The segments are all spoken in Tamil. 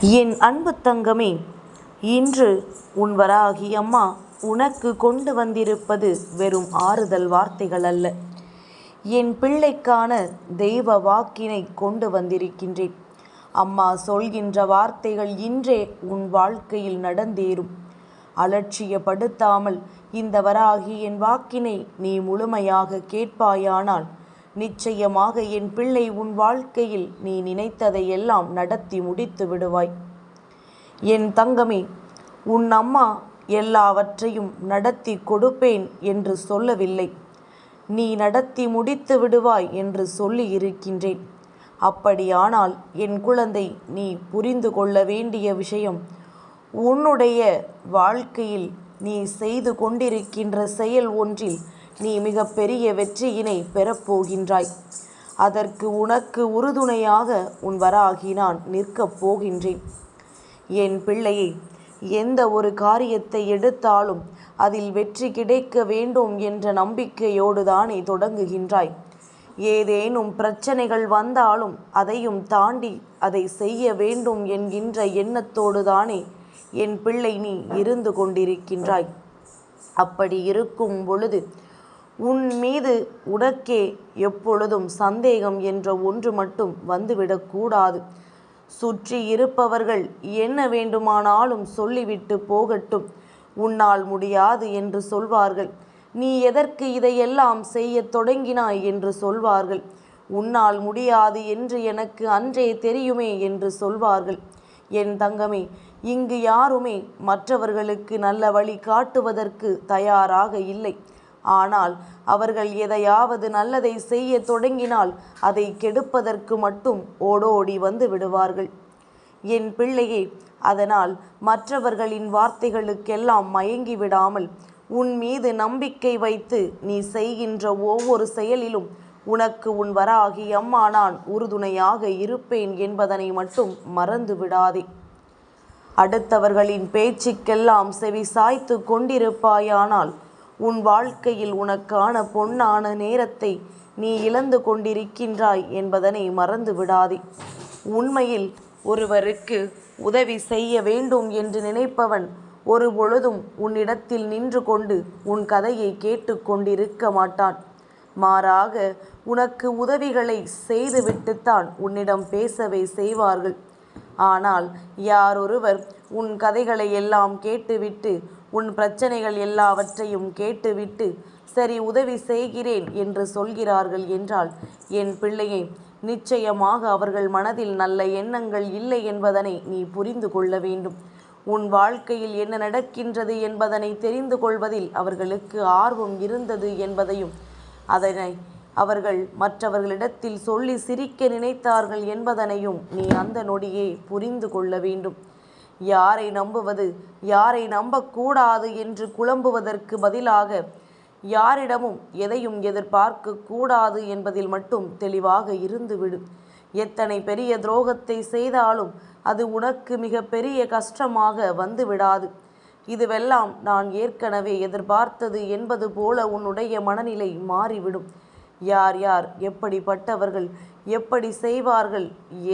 என் அன்பு தங்கமே இன்று உன் வராகி அம்மா உனக்கு கொண்டு வந்திருப்பது வெறும் ஆறுதல் வார்த்தைகள் அல்ல. என் பிள்ளைக்கான தெய்வ வாக்கினை கொண்டு வந்திருக்கின்றேன். அம்மா சொல்கின்ற வார்த்தைகள் இன்றே உன் வாழ்க்கையில் நடந்தேறும். அலட்சியப்படுத்தாமல் இந்த வராகி என் வாக்கினை நீ முழுமையாக கேட்பாயானால் நிச்சயமாக என் பிள்ளை உன் வாழ்க்கையில் நீ நினைத்ததையெல்லாம் நடத்தி முடித்து விடுவாய். என் தங்கமே உன் அம்மா எல்லாவற்றையும் நடத்தி கொடுப்பேன் என்று சொல்லவில்லை. நீ நடத்தி முடித்து விடுவாய் என்று சொல்லி இருக்கின்றேன் அப்படியானால் என் குழந்தை நீ புரிந்து கொள்ள வேண்டிய விஷயம் உன்னுடைய வாழ்க்கையில் நீ செய்து கொண்டிருக்கின்ற செயல் ஒன்றில் நீ மிகப்பெரிய வெற்றியினை பெறப்போகின்றாய். அதற்கு உனக்கு உறுதுணையாக உன் வராகி நான் நிற்கப் போகின்றேன். என் பிள்ளையை எந்த ஒரு காரியத்தை எடுத்தாலும் அதில் வெற்றி கிடைக்க வேண்டும் என்ற நம்பிக்கையோடு தானே தொடங்குகின்றாய். ஏதேனும் பிரச்சனைகள் வந்தாலும் அதையும் தாண்டி அதை செய்ய வேண்டும் என்கின்ற எண்ணத்தோடு தானே என் பிள்ளை நீ இருந்து கொண்டிருக்கின்றாய். அப்படி இருக்கும் பொழுது உன் மீது உனக்கே எப்பொழுதும் சந்தேகம் என்ற ஒன்று மட்டும் வந்துவிடக்கூடாது சுற்றி இருப்பவர்கள் என்ன வேண்டுமானாலும் சொல்லிவிட்டு போகட்டும். உன்னால் முடியாது என்று சொல்வார்கள். நீ எதற்கு இதையெல்லாம் செய்ய தொடங்கினாய் என்று சொல்வார்கள். உன்னால் முடியாது என்று எனக்கு அன்றே தெரியுமே என்று சொல்வார்கள். என் தங்கமே இங்கு யாருமே மற்றவர்களுக்கு நல்ல வழி காட்டுவதற்கு தயாராக இல்லை. ஆனால் அவர்கள் எதையாவது நல்லதை செய்ய தொடங்கினால் அதை கெடுப்பதற்கு மட்டும் ஓடோடி வந்து விடுவார்கள். என் பிள்ளையே அதனால் மற்றவர்களின் வார்த்தைகளுக்கெல்லாம் மயங்கி விடாமல் உன் மீது நம்பிக்கை வைத்து நீ செய்கின்ற ஒவ்வொரு செயலிலும் உனக்கு உன் வராகி அம்மா நான் உறுதுணையாக இருப்பேன் என்பதனை மட்டும் மறந்து விடாதே. அடுத்தவர்களின் பேச்சுக்கெல்லாம் செவி சாய்த்து கொண்டிருப்பாயானால் உன் வாழ்க்கையில் உனக்கான பொன்னான நேரத்தை நீ இழந்து கொண்டிருக்கின்றாய் என்பதனை மறந்து விடாதே. உண்மையில் ஒருவருக்கு உதவி செய்ய வேண்டும் என்று நினைப்பவன் ஒரு பொழுதும் உன்னிடத்தில் நின்று கொண்டு உன் கதையை கேட்டு கொண்டிருக்க மாட்டான். மாறாக உனக்கு உதவிகளை செய்துவிட்டுத்தான் உன்னிடம் பேசவே செய்வார்கள். ஆனால் யாரொருவர் உன் கதைகளை எல்லாம் கேட்டுவிட்டு உன் பிரச்சனைகள் எல்லாவற்றையும் கேட்டுவிட்டு சரி உதவி செய்கிறேன் என்று சொல்கிறார்கள் என்றால் என் பிள்ளையை நிச்சயமாக அவர்கள் மனதில் நல்ல எண்ணங்கள் இல்லை என்பதனை நீ புரிந்து கொள்ள வேண்டும். உன் வாழ்க்கையில் என்ன நடக்கின்றது என்பதனை தெரிந்து கொள்வதில் அவர்களுக்கு ஆர்வம் இருந்தது என்பதையும் அதனை அவர்கள் மற்றவர்களிடத்தில் சொல்லி சிரிக்க நினைத்தார்கள் என்பதனையும் நீ அந்த நொடியே புரிந்து கொள்ள வேண்டும். யாரை நம்புவது? யாரை நம்பக்கூடாது என்று குழம்புவதற்கு பதிலாக யாரிடமும் எதையும் எதிர்பார்க்க கூடாது என்பதில் மட்டும் தெளிவாக இருந்துவிடு. எத்தனை பெரிய துரோகத்தை செய்தாலும் அது உனக்கு மிக பெரிய கஷ்டமாக வந்து விடாது இதுவெல்லாம் நான் ஏற்கனவே எதிர்பார்த்தது என்பது போல உன்னுடைய மனநிலை மாறிவிடும். யார் யார் எப்படிப்பட்டவர்கள் எப்படி செய்வார்கள்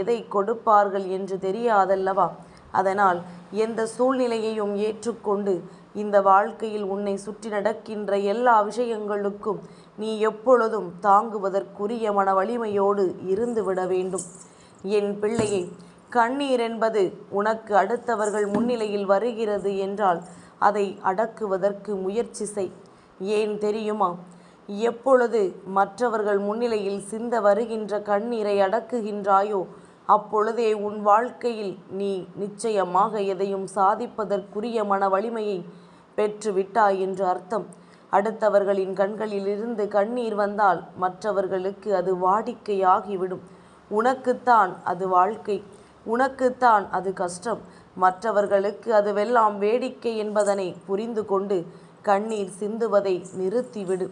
எதை கொடுப்பார்கள் என்று தெரியாதல்லவா? அதனால் எந்த சூழ்நிலையையும் ஏற்றுக்கொண்டு இந்த வாழ்க்கையில் உன்னை சுற்றி நடக்கின்ற எல்லா விஷயங்களுக்கும் நீ எப்பொழுதும் தாங்குவதற்குரிய மன வலிமையோடு இருந்துவிட வேண்டும். என் பிள்ளையை கண்ணீர் என்பது உனக்கு அடுத்தவர்கள் முன்னிலையில் வருகிறது என்றால் அதை அடக்குவதற்கு முயற்சி செய். ஏன் தெரியுமா? எப்பொழுது மற்றவர்கள் முன்னிலையில் சிந்த வருகின்ற கண்ணீரை அடக்குகின்றாயோ அப்பொழுதே உன் வாழ்க்கையில் நீ நிச்சயமாக எதையும் சாதிப்பதற்குரிய மன வலிமையை பெற்று விட்டாய் என்று அர்த்தம். அடுத்தவர்களின் கண்களிலிருந்து கண்ணீர் வந்தால் மற்றவர்களுக்கு அது வாடிக்கையாகிவிடும். உனக்குத்தான் அது வாழ்க்கை. உனக்குத்தான் அது கஷ்டம். மற்றவர்களுக்கு அதுவெல்லாம் வேடிக்கை என்பதனை புரிந்து கொண்டு கண்ணீர் சிந்துவதை நிறுத்திவிடு.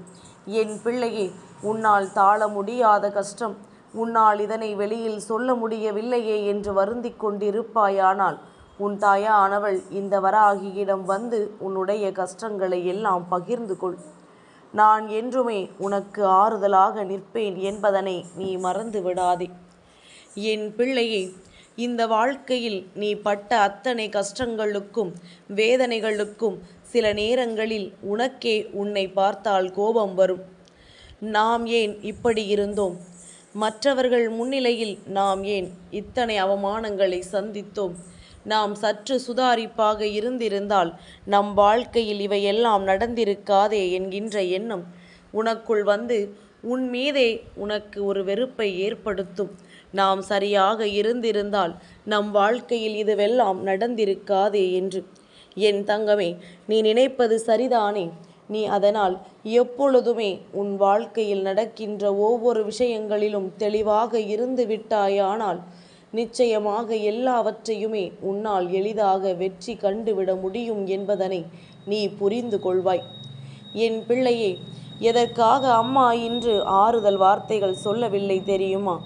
என் பிள்ளையே உன்னால் தாழ முடியாத கஷ்டம். உன்னால் இதனை வெளியில் சொல்ல முடியவில்லையே என்று வருந்தி கொண்டிருப்பாயானால் உன் தாயானவள் இந்த வராகியிடம் வந்து உன்னுடைய கஷ்டங்களை எல்லாம் பகிர்ந்து கொள். நான் என்றுமே உனக்கு ஆறுதலாக நிற்பேன் என்பதனை நீ மறந்து விடாதே. என் பிள்ளையே இந்த வாழ்க்கையில் நீ பட்ட அத்தனை கஷ்டங்களுக்கும் வேதனைகளுக்கும் சில நேரங்களில் உனக்கே உன்னை பார்த்தால் கோபம் வரும். நாம் ஏன் இப்படி இருந்தோம்? மற்றவர்கள் முன்னிலையில் நாம் ஏன் இத்தனை அவமானங்களை சந்தித்தோம்? நாம் சற்று சுதாரிப்பாக இருந்திருந்தால் நம் வாழ்க்கையில் இவையெல்லாம் நடந்திருக்காதே என்கின்ற எண்ணம் உனக்குள் வந்து உன் மீதே உனக்கு ஒரு வெறுப்பை ஏற்படுத்தும். நாம் சரியாக இருந்திருந்தால் நம் வாழ்க்கையில் இதுவெல்லாம் நடந்திருக்காதே என்று. என் தங்கமே நீ நினைப்பது சரிதானே? நீ அதனால் எப்பொழுதுமே உன் வாழ்க்கையில் நடக்கின்ற ஒவ்வொரு விஷயங்களிலும் தெளிவாக இருந்து விட்டாயானால் நிச்சயமாக எல்லாவற்றையுமே உன்னால் எளிதாக வெற்றி கண்டுவிட முடியும் என்பதனை நீ புரிந்து கொள்வாய். என் பிள்ளையே எதற்காக அம்மா இன்று ஆறுதல் வார்த்தைகள் சொல்லவில்லை தெரியுமா?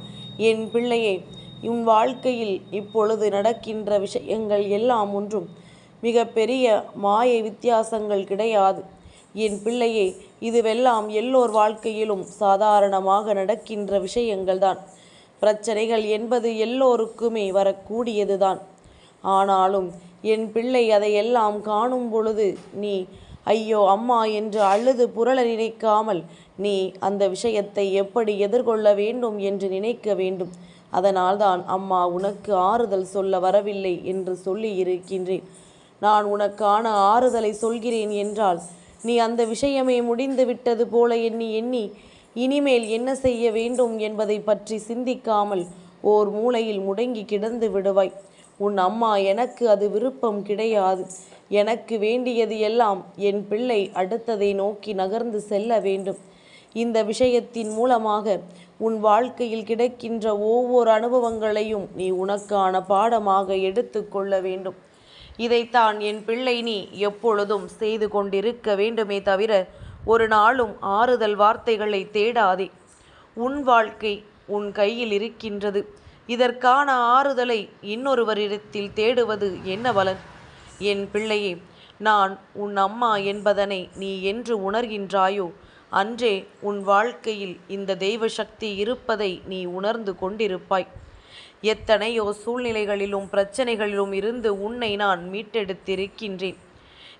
என் பிள்ளையே உன் வாழ்க்கையில் இப்பொழுது நடக்கின்ற விஷயங்கள் எல்லாம் ஒன்றும் மிகப்பெரிய மாய வித்தியாசங்கள் கிடையாது. என் பிள்ளையே இதுவெல்லாம் எல்லோர் வாழ்க்கையிலும் சாதாரணமாக நடக்கின்ற விஷயங்கள்தான். பிரச்சனைகள் என்பது எல்லோருக்குமே வரக்கூடியதுதான். ஆனாலும் என் பிள்ளை அதையெல்லாம் காணும் பொழுது நீ ஐயோ அம்மா என்று அழுது புரள நினைக்காமல் நீ அந்த விஷயத்தை எப்படி எதிர்கொள்ள வேண்டும் என்று நினைக்க வேண்டும். அதனால்தான் அம்மா உனக்கு ஆறுதல் சொல்ல வரவில்லை என்று சொல்லி இருக்கின்றேன் நான் உனக்கான ஆறுதலை சொல்கிறேன் என்றால் நீ அந்த விஷயமே முடிந்து விட்டது போல எண்ணி எண்ணி இனிமேல் என்ன செய்ய வேண்டும் என்பதை பற்றி சிந்திக்காமல் ஓர் மூலையில் முடங்கி கிடந்து விடுவாய். உன் அம்மா எனக்கு அது விருப்பம் கிடையாது. எனக்கு வேண்டியது எல்லாம் என் பிள்ளை அடுத்ததை நோக்கி நகர்ந்து செல்ல வேண்டும். இந்த விஷயத்தின் மூலமாக உன் வாழ்க்கையில் கிடைக்கின்ற ஒவ்வொரு அனுபவங்களையும் நீ உனக்கான பாடமாக எடுத்துக்கொள்ள வேண்டும். இதைத்தான் என் பிள்ளை நீ எப்பொழுதும் செய்து கொண்டிருக்க வேண்டுமே தவிர ஒரு நாளும் ஆறுதல் வார்த்தைகளை தேடாதே. உன் வாழ்க்கை உன் கையில் இருக்கின்றது. இதற்கான ஆறுதலை இன்னொருவரிடத்தில் தேடுவது என்ன பலன்? என் பிள்ளையே நான் உன் அம்மா என்பதனை நீ என்று உணர்கின்றாயோ? அன்றே உன் வாழ்க்கையில் இந்த தெய்வ சக்தி இருப்பதை நீ உணர்ந்து கொண்டிருப்பாய். எத்தனையோ சூழ்நிலைகளிலும் பிரச்சனைகளிலும் இருந்து உன்னை நான் மீட்டெடுத்திருக்கின்றேன்.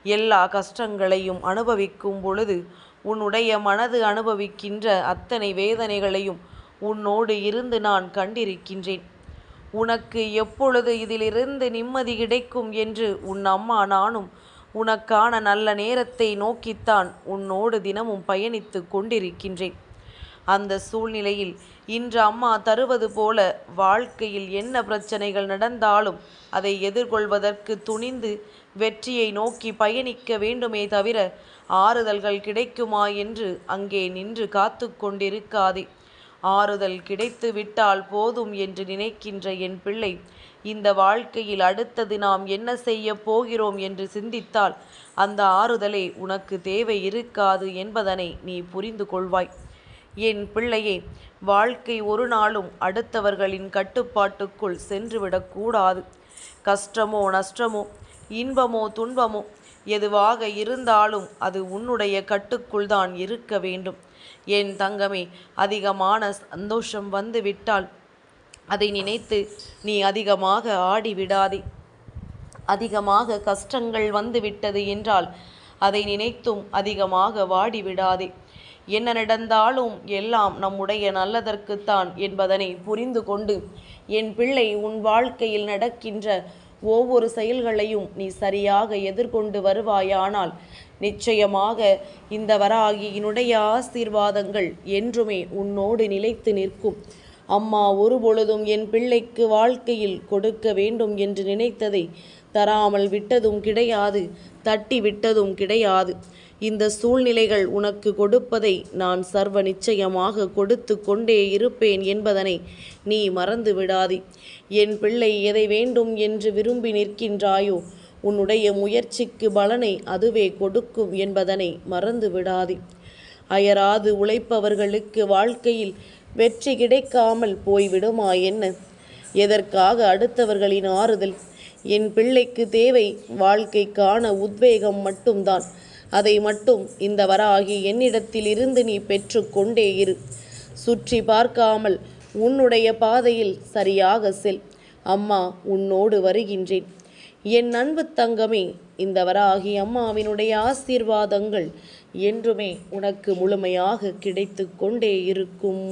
எல்லா கஷ்டங்களையும் அனுபவிக்கும் பொழுது உன்னுடைய மனது அனுபவிக்கின்ற அத்தனை வேதனைகளையும் உன்னோடு இருந்து நான் கண்டிருக்கின்றேன். உனக்கு எப்பொழுது இதிலிருந்து நிம்மதி கிடைக்கும் என்று உன் அம்மா நானும் உனக்கான நல்ல நேரத்தை நோக்கித்தான் உன்னோடு தினமும் பயணித்து கொண்டிருக்கின்றேன். அந்த சூழ்நிலையில் இன்று அம்மா தருவது போல வாழ்க்கையில் என்ன பிரச்சனைகள் நடந்தாலும் அதை எதிர்கொள்வதற்கு துணிந்து வெற்றியை நோக்கி பயணிக்க வேண்டுமே தவிர ஆறுதல்கள் கிடைக்குமா என்று அங்கே நின்று காத்து கொண்டிருக்காதே. ஆறுதல் கிடைத்து விட்டால் போதும் என்று நினைக்கின்ற என் பிள்ளை இந்த வாழ்க்கையில் அடுத்தது நாம் என்ன செய்ய போகிறோம் என்று சிந்தித்தால் அந்த ஆறுதலே உனக்கு தேவை இருக்காது என்பதனை நீ புரிந்து கொள்வாய். என் பிள்ளையே வாழ்க்கை ஒரு நாளும் அடுத்தவர்களின் கட்டுப்பாட்டுக்குள் சென்றுவிடக்கூடாது கஷ்டமோ நஷ்டமோ இன்பமோ துன்பமோ எதுவாக இருந்தாலும் அது உன்னுடைய கட்டுக்குள் தான் இருக்க வேண்டும். என் தங்கமே அதிகமான சந்தோஷம் வந்து விட்டால் அதை நினைத்து நீ அதிகமாக ஆடி விடாதே அதிகமாக கஷ்டங்கள் வந்து விட்டது என்றால் அதை நினைத்தும் அதிகமாக வாடி விடாதே என்ன நடந்தாலும் எல்லாம் நம்முடைய நல்லதற்குத்தான் என்பதனை புரிந்து கொண்டு என் பிள்ளை உன் வாழ்க்கையில் நடக்கின்ற ஒவ்வொரு செயல்களையும் நீ சரியாக எதிர்கொண்டு வருவாயானால் நிச்சயமாக இந்த வராகியினுடைய ஆசீர்வாதங்கள் என்றுமே உன்னோடு நிலைத்து நிற்கும். அம்மா ஒரு பொழுதும் என் பிள்ளைக்கு வாழ்க்கையில் கொடுக்க வேண்டும் என்று நினைத்ததை தராமல் விட்டதும் கிடையாது தட்டி விட்டதும் கிடையாது. இந்த சூழ்நிலைகள் உனக்கு கொடுப்பதை நான் சர்வ நிச்சயமாக கொடுத்து கொண்டே இருப்பேன் என்பதனை நீ மறந்து விடாதே என் பிள்ளை எதை வேண்டும் என்று விரும்பி நிற்கின்றாயோ உன்னுடைய முயற்சிக்கு பலனை அதுவே கொடுக்கும் என்பதனை மறந்து விடாதே அயராது உழைப்பவர்களுக்கு வாழ்க்கையில் வெற்றி கிடைக்காமல் போய்விடுமா என்ன? எதற்காக அடுத்தவர்களின் ஆறுதல்? என் பிள்ளைக்கு தேவை வாழ்க்கைக்கான உத்வேகம் மட்டும்தான். அதை மட்டும் இந்த வராகி என்னிடத்தில் இருந்து நீ பெற்று கொண்டே இரு. சுற்றி பார்க்காமல் உன்னுடைய பாதையில் சரியாக செல். அம்மா உன்னோடு வருகின்றேன். என் அன்பு தங்கமே இந்த வராகி அம்மாவினுடைய ஆசீர்வாதங்கள் என்றுமே உனக்கு முழுமையாக கிடைத்து கொண்டே இருக்கும்.